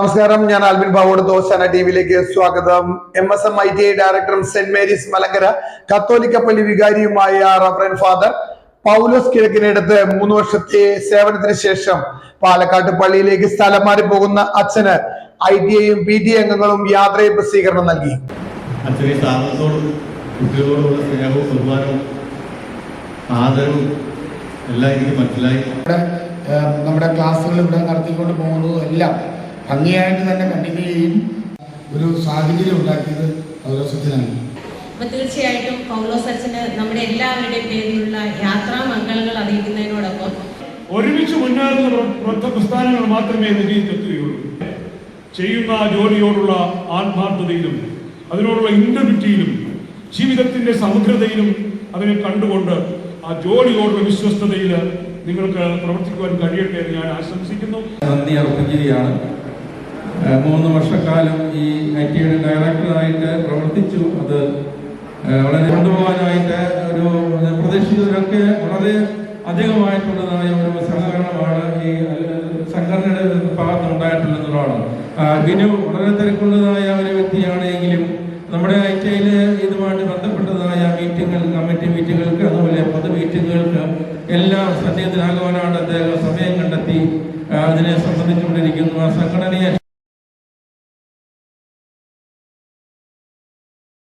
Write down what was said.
നമസ്കാരം ഞാൻ ആൽബിൻ ബാവോട് ദോശാന ടിവിയിലേക്ക് സ്വാഗതം. M S M I T I ഡയറക്ടറും സെന്റ് മേരീസ് മലങ്കര കത്തോലിക്ക പള്ളി വികാരിയുമായ റഫറൻ ഫാദർ പൗലോസ് കിഴക്കിനടുത്ത് മൂന്ന് വർഷത്തെ സേവനത്തിന് ശേഷം പാലക്കാട്ട് പള്ളിയിലേക്ക് സ്ഥലം മാറി പോകുന്ന അച്ഛന് ഐ ടി ഐയും പി ടി അംഗങ്ങളും യാത്രയെ പ്രസിദ്ധീകരണം നൽകി. അച്ഛനെ സ്ഥാപനത്തോടും കുട്ടികളോടുള്ള സ്നേഹവും ബഹുമാനവും ആദരവും എല്ലാം എനിക്ക് മനസ്സിലായി. നമ്മുടെ ക്ലാസ്സുകൾ ഇവിടെ നടത്തിക്കൊണ്ട് പോകുന്നതും എല്ലാം ഭംഗിയായിട്ട് തന്നെ കണ്ടിന്യൂ ചെയ്യും ഒരു സാഹചര്യം ഉണ്ടാക്കിയത് പൗരസ്വത്തിനാണ് അപ്പൊ തീർച്ചയായിട്ടും പൗലോസ് അച്ഛന് നമ്മുടെ എല്ലാവരുടെയും പേരിലുള്ള യാത്രാ മംഗളങ്ങൾ അറിയിക്കുന്നതിനോടൊപ്പം ഒരുമിച്ച് മുന്നേറുന്ന പ്രസ്ഥാനങ്ങൾ മാത്രമേ വിജയിച്ചെത്തുകയുള്ളൂ ചെയ്യുന്ന ജോലിയോടുള്ള ആത്മാർത്ഥതയിലും അതിനോടുള്ള ഇന്റർവിറ്റിയിലും ജീവിതത്തിന്റെ സമഗ്രതയിലും അതിനെ കണ്ടുകൊണ്ട് ആ ജോലിയോടുള്ള വിശ്വസ്തതയിൽ നിങ്ങൾക്ക് പ്രവർത്തിക്കുവാൻ കഴിയട്ടെ എന്ന് ഞാൻ ആശംസിക്കുന്നു. നന്ദി അർപ്പിക്കുകയാണ്. മൂന്ന് വർഷക്കാലം ഈ ഐ ടിയുടെ ഡയറക്ടറായിട്ട് പ്രവർത്തിച്ചു. അത് വളരെ കൊണ്ടുപോകാനായിട്ട് ഒരു പ്രതീക്ഷിച്ചതിലൊക്കെ വളരെ അധികമായിട്ടുള്ളതായ ഒരു സഹകരണമാണ് ഈ സംഘടനയുടെ ഭാഗത്ത് ഉണ്ടായിട്ടുള്ളതാണ് ബിനു വളരെ തിരക്കുള്ളതായ ഒരു വ്യക്തിയാണെങ്കിലും നമ്മുടെ ഐ ടി ഇതുമായിട്ട് ബന്ധപ്പെട്ടതായ മീറ്റിങ്ങുകൾ കമ്മിറ്റി മീറ്റിങ്ങുകൾക്ക് അതുപോലെ പൊതു മീറ്റിങ്ങുകൾക്ക് എല്ലാം സന്നിഹിതനാകുവാനാണ് അദ്ദേഹം സമയം കണ്ടെത്തി അതിനെ സംബന്ധിച്ചുകൊണ്ടിരിക്കുന്നു. ആ സംഘടനയെ